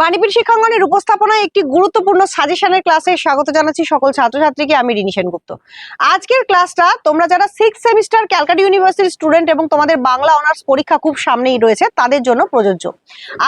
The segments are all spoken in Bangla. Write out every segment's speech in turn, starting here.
বাণীপীঠ শিক্ষাঙ্গনের উপস্থাপনায় একটি গুরুত্বপূর্ণ সাজেশনের ক্লাসে স্বাগত জানাচ্ছি সকল ছাত্রছাত্রীকে, আমি রিনি সেনগুপ্ত আজকের ক্লাসটা তোমরা যারা সিক্স সেমিস্টার ক্যালকাটা ইউনিভার্সিটির স্টুডেন্ট এবং তোমাদের বাংলা অনার্স পরীক্ষা খুব সামনেই রয়েছে, তাদের জন্য প্রযোজ্য।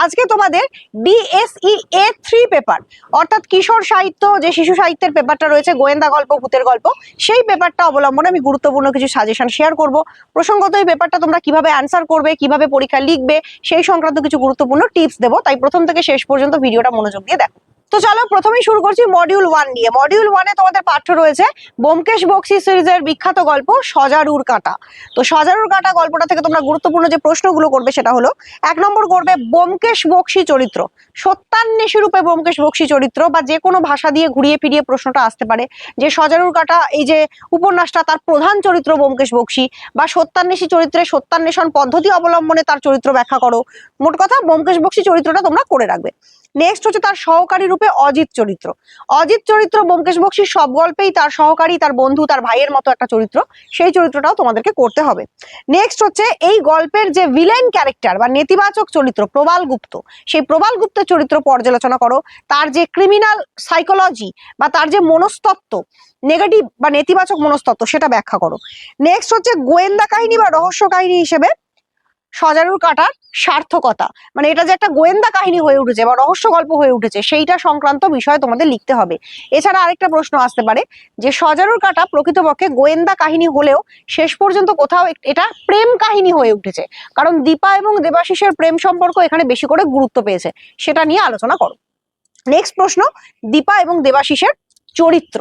আজকে তোমাদের ডিএসই এ থ্রি পেপার অর্থাৎ কিশোর সাহিত্য, যে শিশু সাহিত্যের পেপারটা রয়েছে, গোয়েন্দা গল্প, ভূতের গল্প, সেই পেপারটা অবলম্বনে আমি গুরুত্বপূর্ণ কিছু সাজেশন শেয়ার করব। প্রসঙ্গত এই পেপারটা তোমরা কীভাবে অ্যান্সার করবে, কীভাবে পরীক্ষা লিখবে, সেই সংক্রান্ত কিছু গুরুত্বপূর্ণ টিপস দেবো। তাই প্রথম থেকে শেষ ভিডিওটা মনোযোগ দিয়ে দেখো। তো চলো প্রথমেই শুরু করছি মডিউল ওয়ান নিয়ে। মডিউল ওয়ানে তোমাদের পাঠ্য রয়েছে ব্যোমকেশ বক্সি সিরিজের বিখ্যাত গল্প সজারুর কাঁটা। তো সজারুর কাঁটা গল্পটা থেকে তোমরা গুরুত্বপূর্ণ যে প্রশ্নগুলো করবে সেটা হলো, এক নম্বর করবে ব্যোমকেশ বক্সি চরিত্র। সত্যান্বেষী রূপে ব্যোমকেশ বক্সি চরিত্র বা যে কোনো ভাষা দিয়ে ঘুরিয়ে ফিরিয়ে প্রশ্নটা আসতে পারে। যে সজারুর কাঁটা, এই যে উপন্যাসটা, তার প্রধান চরিত্র ব্যোমকেশ বক্সি বা সত্যান্বেষী চরিত্রে সত্যান্বেষণ পদ্ধতি অবলম্বনে তার চরিত্র ব্যাখ্যা করো। মোট কথা ব্যোমকেশ বক্সি চরিত্রটা তোমরা করে রাখবে। নেক্সট হচ্ছে তার সহকারী রূপে অজিত চরিত্র। অজিত চরিত্র ব্যোমকেশ বক্সির সব গল্পেই তার সহকারী, তার বন্ধু, তার ভাইয়ের মতো একটা চরিত্র। সেই চরিত্রটাও তোমাদেরকে করতে হবে। নেক্সট হচ্ছে এই গল্পের যে ভিলেন ক্যারেক্টার বা নেতিবাচক চরিত্র প্রবাল গুপ্ত। সেই প্রবাল গুপ্তের চরিত্র পর্যালোচনা করো। তার যে ক্রিমিনাল সাইকোলজি বা তার যে মনস্তত্ত্ব নেগেটিভ বা নেতিবাচক মনস্তত্ত্ব, সেটা ব্যাখ্যা করো। নেক্সট হচ্ছে গোয়েন্দা কাহিনী বা রহস্য কাহিনী হিসেবে সজারুর কাটার সার্থকতা। মানে এটা যে একটা গোয়েন্দা কাহিনী হয়ে উঠেছে বা রহস্য গল্প হয়ে উঠেছে, সেইটা সংক্রান্ত বিষয় তোমাদের লিখতে হবে। এছাড়া আরেকটা প্রশ্ন আসতে পারে যে, সজারুর কাটা প্রকৃতপক্ষে গোয়েন্দা কাহিনী হলেও শেষ পর্যন্ত কোথাও এটা প্রেম কাহিনী হয়ে উঠেছে। কারণ দীপা এবং দেবাশিসের প্রেম সম্পর্ক এখানে বেশি করে গুরুত্ব পেয়েছে, সেটা নিয়ে আলোচনা করো। নেক্সট প্রশ্ন, দীপা এবং দেবাশিসের চরিত্র।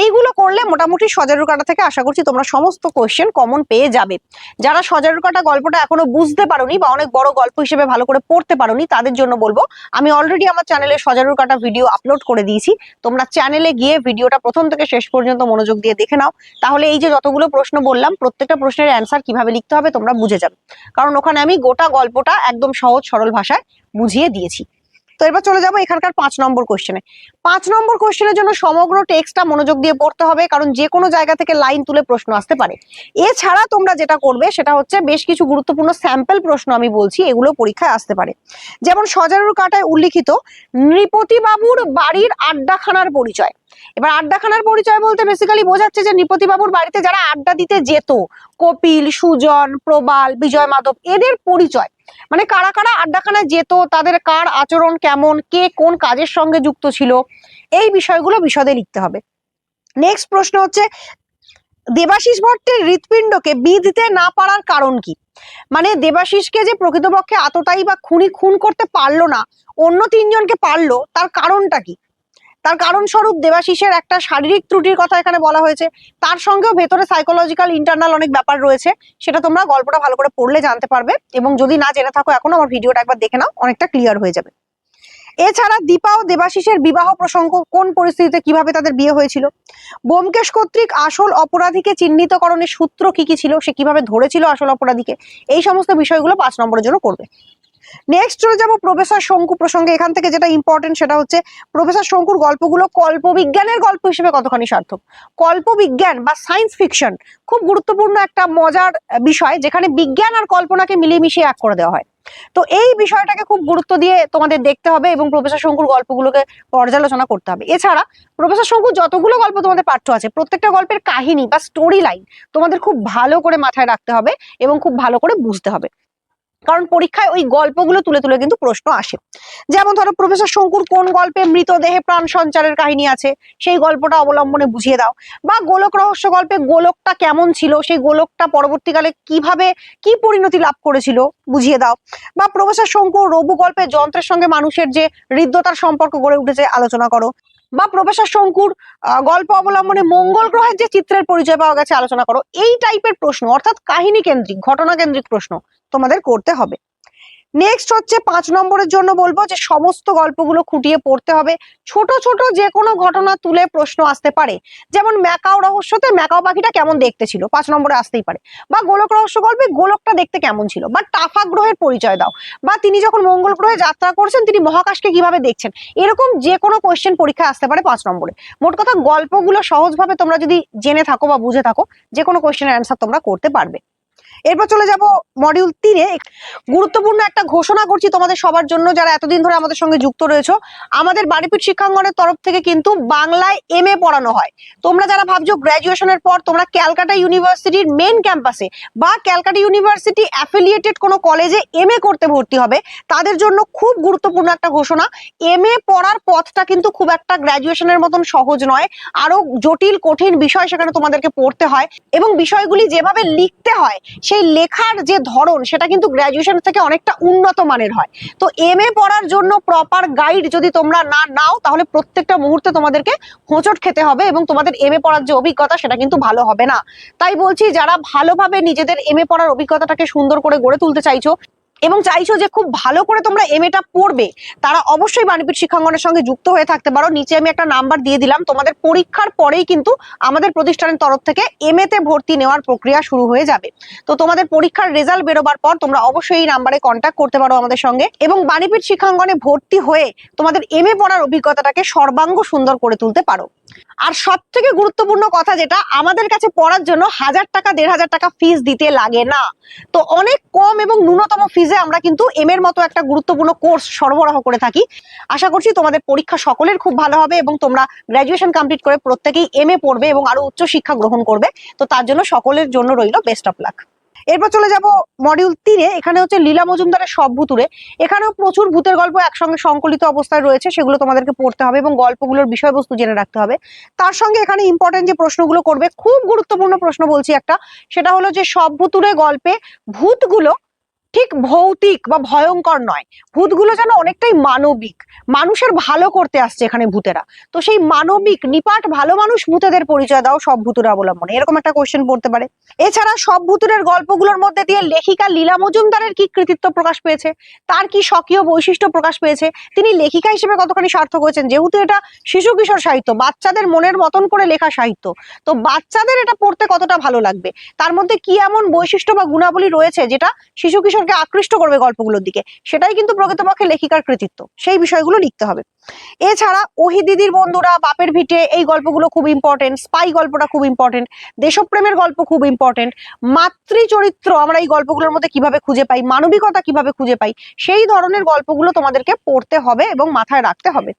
এইগুলো করলে মোটামুটি সজারুর কাটা থেকে আশা করছি তোমরা সমস্ত কোয়েশ্চেন কমন পেয়ে যাবে। যারা সজারুর কাটা গল্পটা এখনও বুঝতে পারোনি বা অনেক বড় গল্প হিসেবে ভালো করে পড়তে পারোনি, তাদের জন্য বলব, আমি অলরেডি আমার চ্যানেলে সজারুর কাটা ভিডিও আপলোড করে দিয়েছি। তোমরা চ্যানেলে গিয়ে ভিডিওটা প্রথম থেকে শেষ পর্যন্ত মনোযোগ দিয়ে দেখে নাও। তাহলে এই যে যতগুলো প্রশ্ন বললাম, প্রত্যেকটা প্রশ্নের অ্যান্সার কীভাবে লিখতে হবে তোমরা বুঝে যাবে। কারণ ওখানে আমি গোটা গল্পটা একদম সহজ সরল ভাষায় বুঝিয়ে দিয়েছি। তো এবার চলে যাব এখানকার পাঁচ নম্বর কোশ্চেনে পাঁচ নম্বর কোশ্চেনের জন্য সমগ্র টেক্সটটা মনোযোগ দিয়ে পড়তে হবে, কারণ যে কোনো জায়গা থেকে লাইন তুলে প্রশ্ন আসতে পারে। এছাড়া তোমরা যেটা করবে সেটা হচ্ছে বেশ কিছু গুরুত্বপূর্ণ স্যাম্পল প্রশ্ন আমি বলছি, এগুলো পরীক্ষায় আসতে পারে। যেমন সজারুর কাটায় উল্লিখিত, নৃপতিবাবুর বাড়ির আড্ডাখানার পরিচয়। এবার আড্ডাখানার পরিচয় বলতে বেসিক্যালি বোঝাচ্ছে যে নৃপতি বাবুর বাড়িতে যারা আড্ডা দিতে যেত, কপিল, সুজন, প্রবাল, বিজয় মাধব, এদের পরিচয়। মানে কারা কারা আড্ডাখানায় যেত, তাদের কার আচরণ কেমন, কে কোন কাজের সঙ্গে যুক্ত ছিল, এই বিষয়গুলো বিশদে লিখতে হবে। নেক্সট প্রশ্ন হচ্ছে, দেবাশিস ভট্টের হৃৎপিণ্ডকে বিধতে না পারার কারণ কি? মানে দেবাশিসকে যে প্রকৃতপক্ষে এতটাই বা খুনি খুন করতে পারল না, অন্য তিনজনকে পারল, তার কারণটা কি? তার কারণ স্বরূপ দেবাশিসের একটা শারীরিক ত্রুটির কথা এখানে বলা হয়েছে। তার সঙ্গেও ভেতরে সাইকোলজিক্যাল ইন্টারনাল অনেক ব্যাপার রয়েছে। সেটা তোমরা গল্পটা ভালো করে পড়লে জানতে পারবে এবং যদি না জেনে থাকো এখনও আমার ভিডিওটা একবার দেখে নাও, অনেকটা ক্লিয়ার হয়ে যাবে। এছাড়া দীপা ও দেবাশিসের বিবাহ প্রসঙ্গ কোন পরিস্থিতিতে কীভাবে তাদের বিয়ে হয়েছিল? ব্যোমকেশ কর্তৃক আসল অপরাধীকে চিহ্নিতকরণের সূত্র কি কি ছিল? সে কীভাবে ধরেছিল আসল অপরাধীকে? এই সমস্ত বিষয়গুলো পাঁচ নম্বরের জন্য করবে। নেক্সট চলে যাব প্রফেসর শঙ্কু প্রসঙ্গে। এখান থেকে যেটা ইম্পর্টেন্ট সেটা হচ্ছে প্রফেসর শঙ্কুর গল্পগুলো কল্পবিজ্ঞানের গল্প হিসেবে কতখানি সার্থক? কল্পবিজ্ঞান বা সায়েন্স ফিকশন খুব গুরুত্বপূর্ণ একটা মজার বিষয় যেখানে বিজ্ঞান আর কল্পনাকে মিলিয়ে এক করে দেওয়া হয়। তো এই বিষয়টাকে খুব গুরুত্ব দিয়ে তোমাদের দেখতে হবে এবং প্রফেসর শঙ্কুর গল্পগুলোকে পর্যালোচনা করতে হবে। এছাড়া প্রফেসর শঙ্কুর যতগুলো গল্প তোমাদের পাঠ্য আছে, প্রত্যেকটা গল্পের কাহিনী বা স্টোরি লাইন তোমাদের খুব ভালো করে মাথায় রাখতে হবে এবং খুব ভালো করে বুঝতে হবে। কারণ পরীক্ষায় ওই গল্পগুলো তুলে তুলে কিন্তু প্রশ্ন আসে। যেমন ধরো, প্রফেসর শঙ্কুর কোন গল্পে মৃতদেহে প্রাণ সঞ্চারের কাহিনী আছে, সেই গল্পটা অবলম্বনে বুঝিয়ে দাও। বা গোলক রহস্য গল্পে গোলকটা কেমন ছিল, সেই গোলকটা পরবর্তীকালে কীভাবে কি পরিণতি লাভ করেছিল বুঝিয়ে দাও। বা প্রফেসর শঙ্কুর রবু গল্পে যন্ত্রের সঙ্গে মানুষের যে হৃদ্যতার সম্পর্ক গড়ে উঠেছে আলোচনা করো। বা প্রফেসর শঙ্কুর গল্প অবলম্বনে মঙ্গল গ্রহের যে চিত্রের পরিচয় পাওয়া গেছে আলোচনা করো। এই টাইপের প্রশ্ন, অর্থাৎ কাহিনী কেন্দ্রিক, ঘটনা কেন্দ্রিক প্রশ্ন। তোমাদের করতে হবে। নেক্সট হচ্ছে পাঁচ নম্বরের জন্য বলব যে সমস্ত গল্পগুলো খুঁটিয়ে পড়তে হবে। ছোট ছোট যে কোনো ঘটনা তুলে প্রশ্ন আসতে পারে। যেমন ম্যাকাও রহস্যতে ম্যাকাও পাখিটা কেমন দেখতে ছিল? পাঁচ নম্বরে আসতেই পারে। বা গোলক রহস্য গল্পে গোলকটা দেখতে কেমন ছিল? বা টাফা গ্রহের পরিচয় দাও। বা তিনি যখন মঙ্গল গ্রহে যাত্রা করছেন, তিনি মহাকাশকে কীভাবে দেখছেন? এরকম যে কোনো কোয়েশ্চেন পরীক্ষায় আসতে পারে পাঁচ নম্বরে। মোট কথা গল্পগুলো সহজভাবে তোমরা যদি জেনে থাকো বা বুঝে থাকো যে কোনো কোয়েশ্চেনের অ্যান্সার তোমরা করতে পারবে। এরপর চলে যাব মডিউল তিনে। গুরুত্বপূর্ণ একটা ঘোষণা করছি তোমাদের সবার জন্য যারা এতদিন ধরে আমাদের সঙ্গে যুক্ত রয়েছো। আমাদের বাড়িপিট শিক্ষাঙ্গনের তরফ থেকে কিন্তু বাংলায় এম এ পড়ানো হয়। তোমরা যারা ভাবছ গ্র্যাজুয়েশনের পর তোমরা ক্যালকাটা ইউনিভার্সিটির মেন ক্যাম্পাসে বা ক্যালকাটা ইউনিভার্সিটি অ্যাফিলিয়েটেড কোনো কলেজে এম এ করতে ভর্তি হবে, তাদের জন্য খুব গুরুত্বপূর্ণ একটা ঘোষণা। এম এ পড়ার পথটা কিন্তু খুব একটা গ্র্যাজুয়েশনের মতন সহজ নয়। আরও জটিল, কঠিন বিষয় সেখানে তোমাদেরকে পড়তে হয় এবং বিষয়গুলি যেভাবে লিখতে হয় সেই লেখার যে ধরন, সেটা কিন্তু গ্র্যাজুয়েশন থেকে অনেকটা উন্নত মানের হয়। তো এম এ পড়ার জন্য প্রপার গাইড যদি তোমরা না নাও, তাহলে প্রত্যেকটা মুহূর্তে তোমাদেরকে হোঁচট খেতে হবে এবং তোমাদের এম এ পড়ার যে অভিজ্ঞতা, সেটা কিন্তু ভালো হবে না। তাই বলছি, যারা ভালোভাবে নিজেদের এম এ পড়ার অভিজ্ঞতাটাকে সুন্দর করে গড়ে তুলতে চাইছো এবং চাইছো যে খুব ভালো করে তোমরা এম এটা পড়বে, তারা অবশ্যই বাণীপীঠ শিক্ষাঙ্গনের সঙ্গে যুক্ত হয়ে থাকতে পারো। নিচে আমি একটা নাম্বার দিয়ে দিলাম, তোমাদের পরীক্ষার পরেই কিন্তু আমাদের প্রতিষ্ঠানের তরফ থেকে এম তে ভর্তি নেওয়ার প্রক্রিয়া শুরু হয়ে যাবে। তো তোমাদের পরীক্ষার রেজাল্ট বেরোবার পর তোমরা অবশ্যই এই নাম্বারে কন্ট্যাক্ট করতে পারো আমাদের সঙ্গে এবং বাণীপীঠ শিক্ষাঙ্গনে ভর্তি হয়ে তোমাদের এম এ পড়ার অভিজ্ঞতাটাকে সর্বাঙ্গ সুন্দর করে তুলতে পারো। আর সব থেকে গুরুত্বপূর্ণ কথা যেটা, আমাদের কাছে পড়ার জন্য হাজার টাকা, দেড় হাজার টাকা ফিস দিতে লাগে না। তো অনেক কম এবং ন্যূনতম ফিজে আমরা কিন্তু এম এর মতো একটা গুরুত্বপূর্ণ কোর্স সরবরাহ করে থাকি। আশা করছি তোমাদের পরীক্ষা সকলের খুব ভালো হবে এবং তোমরা গ্র্যাজুয়েশন কমপ্লিট করে প্রত্যেকেই এম এ পড়বে এবং আরও উচ্চ শিক্ষা গ্রহণ করবে। তো তার জন্য সকলের জন্য রইল বেস্ট অফ লাক এরপর চলে যাব মডিউল তিনে, এখানে হচ্ছে লীলা মজুমদারের সব ভুতুরে এখানেও প্রচুর ভূতের গল্প একসঙ্গে সংকলিত অবস্থায় রয়েছে, সেগুলো তোমাদেরকে পড়তে হবে এবং গল্পগুলোর বিষয়বস্তু জেনে রাখতে হবে। তার সঙ্গে এখানে ইম্পর্টেন্ট যে প্রশ্নগুলো করবে, খুব গুরুত্বপূর্ণ প্রশ্ন বলছি একটা, সেটা হলো যে সব ভুতুরে গল্পে ভূতগুলো ঠিক ভৌতিক বা ভয়ঙ্কর নয়। ভূতগুলো যেন অনেকটাই মানবিক। মানুষের ভালো করতে আসছে এখানে ভূতেরা। তো সেই মানবিক, নিপাট, ভালো মানুষ ভূতেদের পরিচয় দাও সব ভূতুরে অবলম্বনে। এরকম একটা কোয়েশ্চেন পড়তে পারে। এছাড়া সব ভূতুরের গল্পগুলোর মধ্যে দিয়ে লেখিকা লীলা মজুমদারের কি কৃতিত্ব প্রকাশ পেয়েছে? তার কি স্বকীয় বৈশিষ্ট্য প্রকাশ পেয়েছে? তিনি লেখিকা হিসেবে কতখানি সার্থক হয়েছেন? যেহেতু এটা শিশু কিশোর সাহিত্য, বাচ্চাদের মনের মতন করে লেখা সাহিত্য। তো বাচ্চাদের এটা পড়তে কতটা ভালো লাগবে? তার মধ্যে কি এমন বৈশিষ্ট্য বা গুণাবলী রয়েছে যেটা শিশু কিশোরকে আকৃষ্ট করবে গল্পগুলোর দিকে। সেটাই কিন্তু প্রকৃতপক্ষে লেখিকার কৃতিত্ব। সেই বিষয়গুলো লিখতে হবে। এছাড়া ওহি দিদির বন্ধুরা, বাপের ভিটে এই গল্পগুলো খুব ইম্পর্টেন্ট স্পাই গল্পটা খুব ইম্পর্টেন্ট দেশপ্রেমের গল্প খুব ইম্পর্টেন্ট মাতৃ চরিত্র আমরা এই গল্পগুলোর মধ্যে কীভাবে খুঁজে পাই, মানবিকতা কীভাবে খুঁজে পাই, সেই ধরনের গল্পগুলো তোমাদেরকে পড়তে হবে এবং মাথায় রাখতে হবে।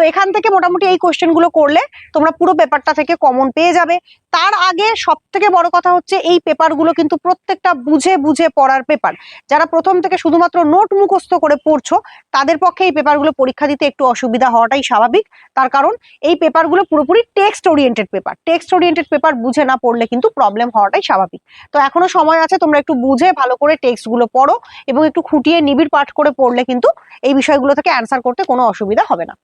তো এখান থেকে মোটামুটি এই কোশ্চেনগুলো করলে তোমরা পুরো পেপারটা থেকে কমন পেয়ে যাবে। তার আগে সব থেকে বড় কথা হচ্ছে এই পেপারগুলো কিন্তু প্রত্যেকটা বুঝে বুঝে পড়ার পেপার যারা প্রথম থেকে শুধুমাত্র নোট মুখস্থ করে পড়ছো, তাদের পক্ষে এই পেপারগুলো পরীক্ষা দিতে একটু অসুবিধা হওয়াটাই স্বাভাবিক। তার কারণ এই পেপারগুলো পুরোপুরি text oriented paper text oriented paper বুঝে না পড়লে কিন্তু প্রবলেম হওয়াটাই স্বাভাবিক। তো এখনও সময় আছে, তোমরা একটু বুঝে ভালো করে টেক্সটগুলো পড়ো এবং একটু খুঁটিয়ে নিবিড় পাঠ করে পড়লে কিন্তু এই বিষয়গুলো থেকে অ্যান্সার করতে কোনো অসুবিধা হবে না।